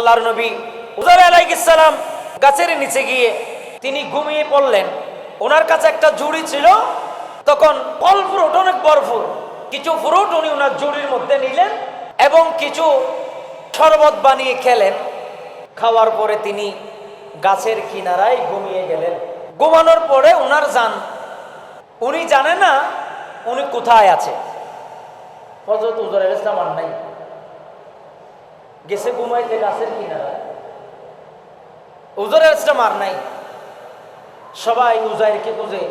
আল্লাহর নবী উজার আলাইসালাম গাছের নিচে গিয়ে তিনি ঘুমিয়ে পড়লেন। ওনার কাছে একটা জুড়ি ছিল, তখন ফল ফ্রুট, অনেক বড় ফুল কিছু ফ্রুট উনি ওনার জুড়ির মধ্যে নিলেন এবং কিছু শরবত বানিয়ে খেলেন। খাওয়ার পরে তিনি গাছের কিনারায় ঘুমিয়ে গেলেন। ঘুমানোর পরে ওনার যান উনি জানে না উনি কোথায় আছে। হজরত উজর ইসলাম আর নাই। গেছে ঘুমাইতে গাছের কিনারা উজর ইসলাম মার নাই। সবাই উজাইরকে খুঁজে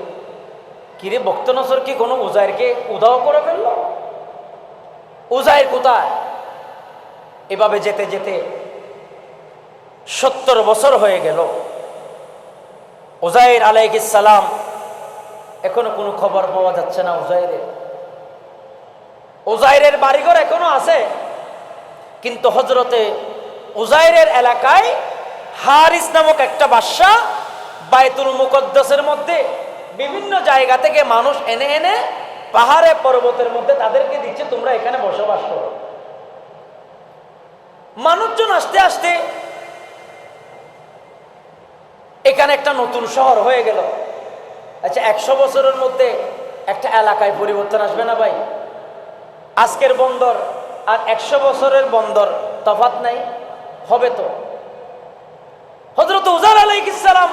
কিরে, ভক্ত নসর কি কোনো উজাইরকে উদাও করে ফেলল? উজাইর কোথায়? এভাবে যেতে যেতে সত্তর বছর হয়ে গেল। উজাইর আলাইহিস সালাম এখনও কোনো খবর পাওয়া যাচ্ছে না উজাইরের। উজাইরের বাড়িঘর এখনও আছে। কিন্তু হজরতে উজাইরের এলাকায় হারিস নামক একটা বাদশা বায়তুল মুকদ্দাসের মধ্যে বিভিন্ন জায়গা থেকে মানুষ এনে এনে পাহাড়ে, পর্বতের মধ্যে তাদেরকে দিচ্ছে, তোমরা এখানে বসবাস করো। মানুষজন আসতে আসতে এখানে একটা নতুন শহর হয়ে গেল। আচ্ছা একশো বছরের মধ্যে একটা এলাকায় পরিবর্তন আসবে না ভাই? আজকের বন্দর আর একশো বছরের বন্দর তফাত নাই, হবে তো? হজরত উজার আলাইসালাম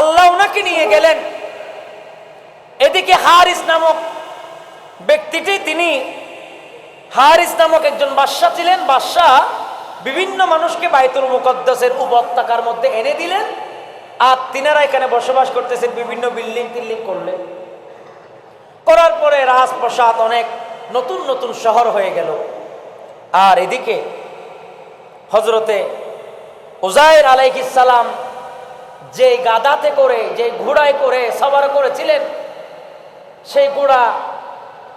আল্লাহ ওনাকে নিয়ে গেলেন। এদিকে হারিস নামক ব্যক্তিটি, তিনি হারিস নামক একজন বাদশাহ ছিলেন। বাদশাহ বিভিন্ন মানুষকে বাইতুল মুকদ্দাসের উপত্যকার মধ্যে এনে দিলেন আর তিনারা এখানে বসবাস করতেছেন, বিভিন্ন বিল্ডিং টিল্ডিং করলেন। করার পরে রাজপ্রসাদ অনেক নতুন নতুন শহর হয়ে গেল। আর এদিকে হজরতে উজাইর আলাইহিসালাম যে গাদাতে করে যে ঘোড়ায় করে, সবার করেছিলেন, সেই ঘোড়া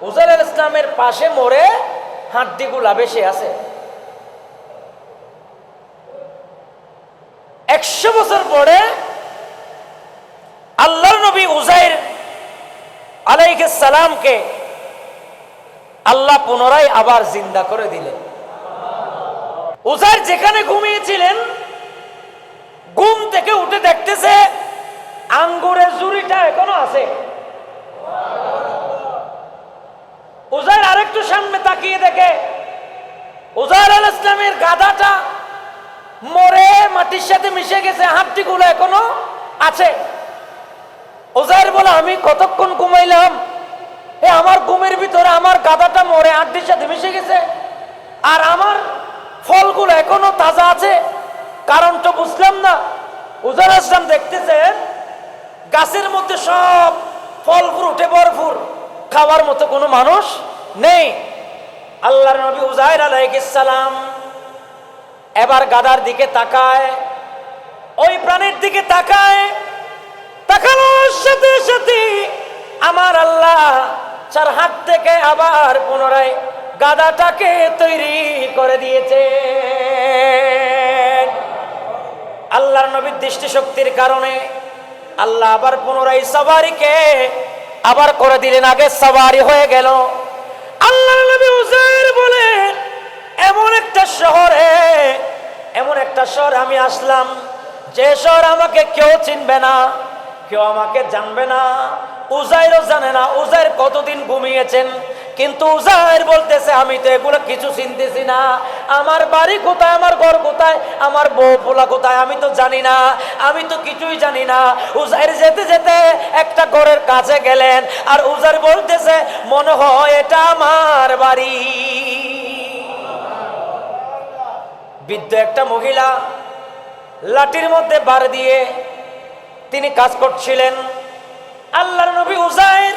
উজাইর আল ইসলামের পাশে মরে হাড্ডিগুলা বেশি আছে। একশো বছর পরে আল্লাহর নবী উজাইর আলাইহিস সালামকে আল্লাহ পুনরায় আবার জিন্দা করে দিলেন। উজাইর যেখানে ঘুমিয়েছিলেন, ঘুম থেকে উঠে দেখতেছে আঙ্গুরের জুড়িটা এখনও আছে। উজাইর আরেকটু সামনে তাকিয়ে দেখে উজাইর আল ইসলামের গাধাটা মরে মাটির সাথে মিশে গেছে, হাড্ডিগুলো এখনও আছে। ওজাইর বলে, আমি কতক্ষণ ঘুমাইলাম? এ আমার ঘুমের ভিতরে আমার গাদাটা মরে, আড্ডির সাথে মিশে গেছে। আর আমার ফলগুলো এখনও তাজা আছে কারণ তো বুঝলাম না। উজার আসলাম দেখতেছেন, গাছের মধ্যে সব ফল ফ্রুটে ভরপুর। খাওয়ার মতো কোনো মানুষ নেই। আল্লাহর নবী উজাইর সালাম এবার গাদার দিকে তাকায়, ওই প্রাণীর দিকে তাকায়, তাকানোর সাথে সাথে আমার আল্লাহ চার হাত থেকে আবার পুনরায় গাদাটাকে তৈরি করে দিয়েছে আল্লাহর নবীর দৃষ্টিশক্তির কারণে আল্লাহ আবার পুনরায় সবারিকে আবার করে দিলেন। আগে সবারি হয়ে গেল। আল্লাহর নবী বলেন, এমন একটা শহরে, এমন একটা শহর আমি আসলাম, যে শহর আমাকে কেউ চিনবে না। কেউ আমাকে জানবে না। উজাইরও জানে না, উজাইর কতদিন ঘুমিয়েছেন। কিন্তু উজাইর বলতেছে, আমি তো এগুলো কিছু চিনতেছি না। আমার বাড়ি কোথায়, আমার ঘর কোথায়, আমার বউ পোলা কোথায়, আমি তো জানি না, আমি তো কিছুই জানি না। উজাইর যেতে যেতে একটা ঘরের কাছে গেলেন, আর উজাইর বলতেছে, মনে হয় এটা আমার বাড়ি। বৃদ্ধ একটা মহিলা লাঠির মধ্যে বার দিয়ে তিনি কাজ করছিলেন। আল্লাহর নবী উজাইর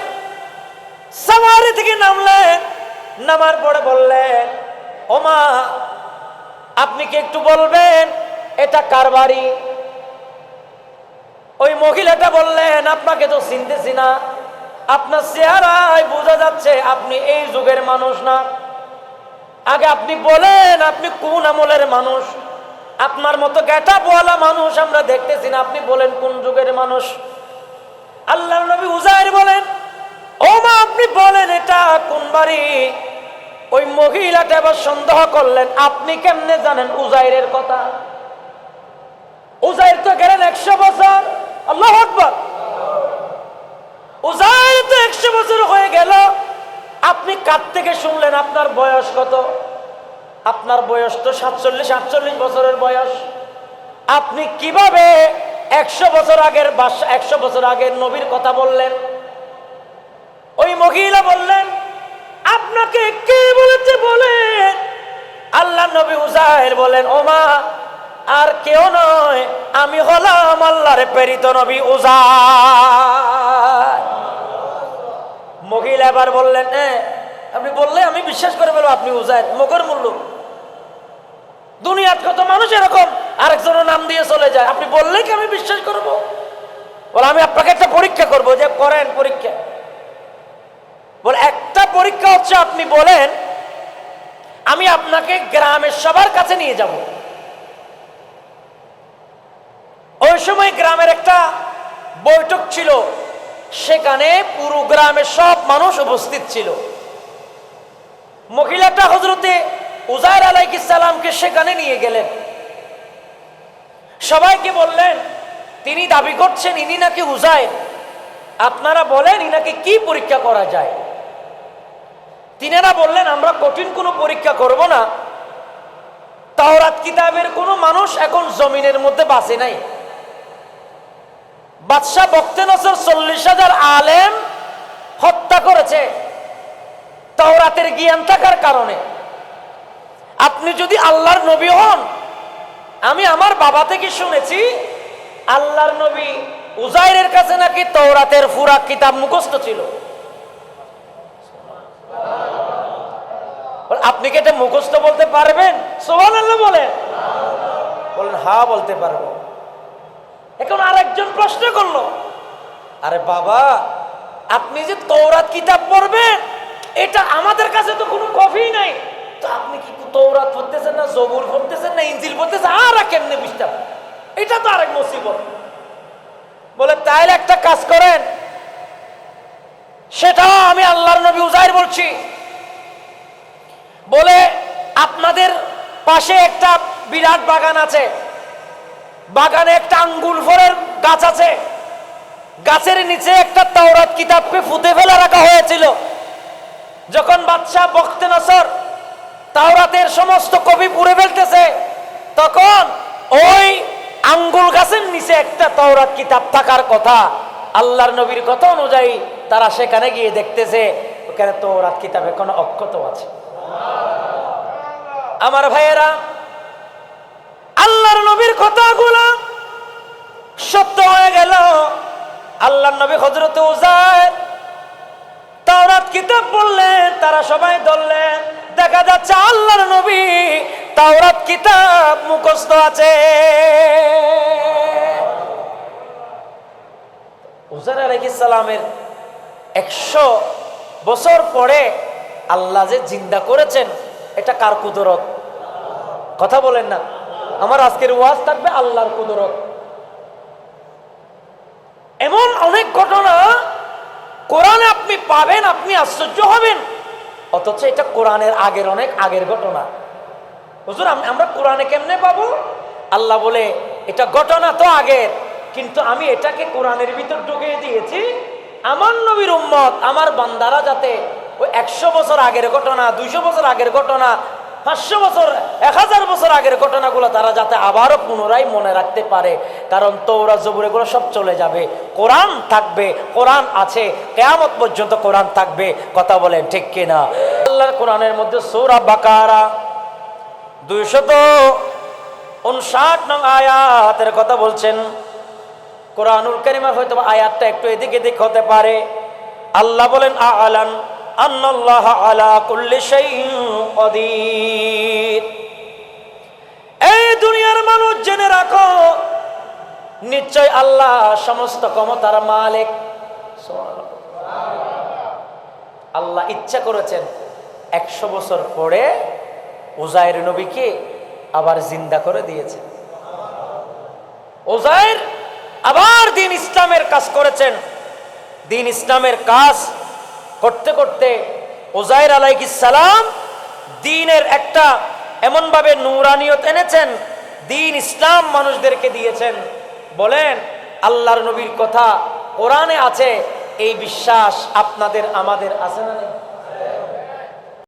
সামারি থেকে নামলেন। নামার পরে বললেন, ওমা, আপনি কি একটু বলবেন, এটা কার বাড়ি? ওই মহিলাটা বললেন, আপনাকে তো চিনতেছি না। আপনার চেহারায় বোঝা যাচ্ছে আপনি এই যুগের মানুষ না। আগে আপনি বলেন, আপনি কোন আমলের মানুষ? আপনার মতো গেটা বলা মানুষ আমরা দেখতেছি না। আপনি বলেন, কোন যুগের মানুষ? আল্লাহ নবী উজাইর বলেন, ও মা, আপনি বলেন এটা কোন বাড়ি? ওই মহিলাটা এবার সন্দেহ করলেন, আপনি কেমনে জানেন উজাইরের কথা? উজাইর তো গেলেন একশো বছর। আল্লাহ আকবর। উজাইর তো একশো বছর হয়ে গেল। আপনি কার থেকে শুনলেন, আপনার বয়স কত? আপনার বয়স তো সাতচল্লিশ, আটচল্লিশ বছরের বয়স। আপনি কীভাবে একশো বছর আগের একশো বছর আগের নবীর কথা বললেন? ওই মহিলা বললেন, আপনাকে কে বলেছে বলেন? আল্লাহ নবী উজাহের বলেন ওমা আর কেউ নয়, আমি হলাম আল্লাহর প্রেরিত নবী উজার মহিলা এবার বললেন আপনি বললে আমি বিশ্বাস করে বলব আপনি উজায় মগর মূল্য দুনিয়ার কত মানুষ এরকম আরেকজনের নাম দিয়ে চলে যায়। আপনি বললে কি আমি বিশ্বাস করব? বলে, আমি আপনাকে একটা পরীক্ষা করব। যে করেন পরীক্ষা। বলে, একটা পরীক্ষা হচ্ছে, আপনি বলেন, আমি আপনাকে গ্রামের সবার কাছে নিয়ে যাব। ওই সময় গ্রামের একটা বৈঠক ছিল। সেখানে পুরো গ্রামের সব মানুষ উপস্থিত ছিল। মহিলাটা হজরতে উজায়ের আলাইহিস সালামকে সেখানে নিয়ে গেলেন। সবাইকে বললেন, তিনি দাবি করছেন ইনি নাকি উজায়ের আপনারা বলেন ইনাকে কি পরীক্ষা করা যায়? তিনারা বললেন, আমরা কঠিন কোনো পরীক্ষা করব না। তাওরাত কিতাবের কোনো মানুষ এখন জমিনের মধ্যে বাঁচে নাই। বাদশাহ বক্তে নসর চল্লিশ হাজার আলেম হত্যা করেছে তাওরাতের জ্ঞান থাকার কারণে। আপনি যদি আল্লাহর নবী হন আমি আমার বাবা থেকে শুনেছি, আল্লাহর নবী উজাইরের কাছে নাকি তৌরাতের ফুরা কিতাব মুখস্থ ছিল। আপনি কি এটা মুখস্থ বলতে পারবেন? সোহান আল্লাহ বলেন। বলেন, হা বলতে পারব। এখন আরেকজন প্রশ্ন করল, আরে বাবা, আপনি যে তৌরাত কিতাব পড়বেন, এটা আমাদের কাছে তো কোনো কফি নাই। আপনি কি তৌরাত পড়তেছেন না জবুর পড়তেছেন না ইঞ্জিল পড়তেছেন? আর কেমনে বুঝতে পারবেন? এটা তো আরেক মুসিবত। বলে, তাইলে একটা কাজ করেন। সেটাও আমি আল্লাহর নবী উজাইর বলছি। বলে, আপনাদের পাশে একটা বিরাট বাগান আছে। বাগানে একটা আঙ্গুল ফলের গাছ আছে। গাছের নিচে একটা তাওরাত কিতাবকে ফুতে ফেলে রাখা হয়েছিল। যখন বাদশাহ বখতে নসর তাওরাতের সমস্ত কপি পুড়ে ফেলতেছে, তখন ওই আঙ্গুল গাছের নিচে একটা তাওরাত কিতাব থাকার কথা আল্লাহর নবীর কথা অনুযায়ী তারা সেখানে গিয়ে দেখতেছে, ওখানে তাওরাত কিতাব এখনও অক্ষত আছে। আমার ভাইয়েরা, আল্লাহর নবীর কথাগুলো সত্য হয়ে গেল। আল্লাহর নবী হজরত উজায় তাওরাত কিতাব বললেন তারা সবাই ধরলেন। দেখা যাচ্ছে আল্লাহর নবী, তাওরাত কিতাব মুখস্থ আছে। উজার আলাইহিস সালামের একশো বছর পরে আল্লাহ যে জিন্দা করেছেন, এটা কার কুদরত? কথা বলেন না। আমার আজকের ওয়াজ থাকবে আল্লাহর কুদরত। এমন অনেক ঘটনা কোরআনে আপনি পাবেন, আপনি আশ্চর্য হবেন। অথচ এটা কোরআনের আগের অনেক আগের ঘটনা। হুজুর আমরা কোরআনে কেমনে পাবো? আল্লাহ বলে, এটা ঘটনা তো আগের, কিন্তু আমি এটাকে কোরআনের ভিতর ঢুকিয়ে দিয়েছি। আমার নবীর উম্মত, আমার বান্দারা যাতে ওই একশো বছর আগের ঘটনা, দুইশো বছর আগের ঘটনা পাঁচশো বছর, এক হাজার বছর আগের ঘটনাগুলো তারা যাতে আবারও পুনরায় মনে রাখতে পারে। কারণ তৌরা জবুর এগুলো সব চলে যাবে। কোরআন থাকবে, কোরআন আছে, কেয়ামত পর্যন্ত কোরআন থাকবে। কথা বলেন ঠিক কিনা? আল্লাহর কোরআনের মধ্যে সৌরা বাকারা দুইশত উনষাট নং আয়াতের কথা বলছেন। কোরআনুল কারিমার হয়তো আয়াতটা একটু এদিক এদিক হতে পারে। আল্লাহ বলেন, আলান এই দুনিয়ার মানুষ জেনে রাখো, নিশ্চয় আল্লাহ সমস্ত ক্ষমতার মালিক। আল্লাহ ইচ্ছা করেছেন একশো বছর পরে উজায়ের নবীকে আবার জিন্দা করে দিয়েছেন। ওজায়ের আবার দিন ইসলামের কাজ করেছেন। দিন ইসলামের কাজ করতে করতে ওজায়ের আলাইক সালাম দিনের একটা এমনভাবে নুরানিয়ত এনেছেন, দিন ইসলাম মানুষদেরকে দিয়েছেন। বলেন, আল্লাহর নবীর কথা কোরআনে আছে, এই বিশ্বাস আপনাদের, আমাদের আছে না